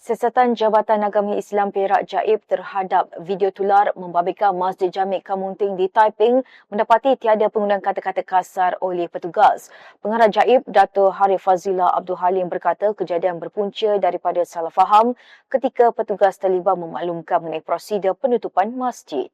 Siasatan Jabatan Agama Islam Perak Jaib terhadap video tular membabitkan Masjid Jamik Kamunting di Taiping mendapati tiada penggunaan kata-kata kasar oleh petugas. Pengarah Jaib, Dato' Harif Fazila Abdul Halim berkata kejadian berpunca daripada salah faham ketika petugas terlibat memaklumkan mengenai prosedur penutupan masjid.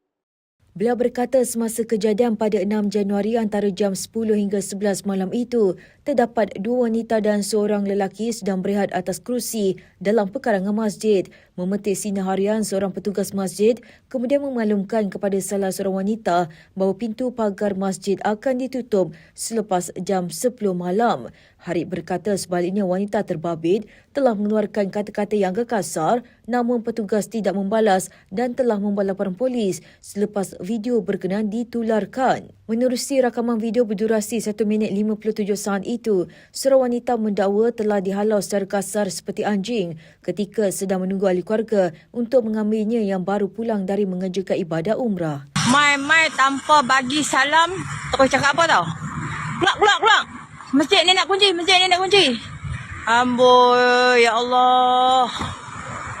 Beliau berkata semasa kejadian pada 6 Januari antara jam 10 hingga 11 malam itu, terdapat dua wanita dan seorang lelaki sedang berehat atas kerusi dalam pekarangan masjid. Memetik sinar harian seorang petugas masjid kemudian memaklumkan kepada salah seorang wanita bahawa pintu pagar masjid akan ditutup selepas jam 10 malam. Harib berkata sebaliknya wanita terbabit telah mengeluarkan kata-kata yang agak kasar namun petugas tidak membalas dan telah membuat laporan polis selepas video berkenaan ditularkan. Menerusi rakaman video berdurasi 1 minit 57 saat itu, seorang wanita mendakwa telah dihalau secara kasar seperti anjing ketika sedang menunggu ahli keluarga untuk mengambilnya yang baru pulang dari mengerjakan ibadah umrah. Mai-mai tanpa bagi salam. Terus cakap apa tau? Keluar, keluar, keluar. Masjid ni nak kunci, masjid ni nak kunci. Amboi, ya Allah.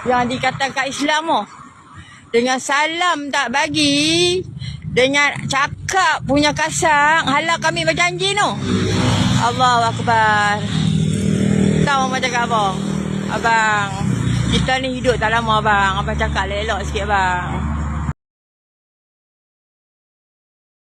Yang dikatakan Islam oh. Dengan salam tak bagi. Dengan cakap punya kasar. Halak kami berjanji no. Allah Akbar. Tahu cakap apa? Abang, kita ni hidup tak lama abang. Abang cakap elok sikit abang.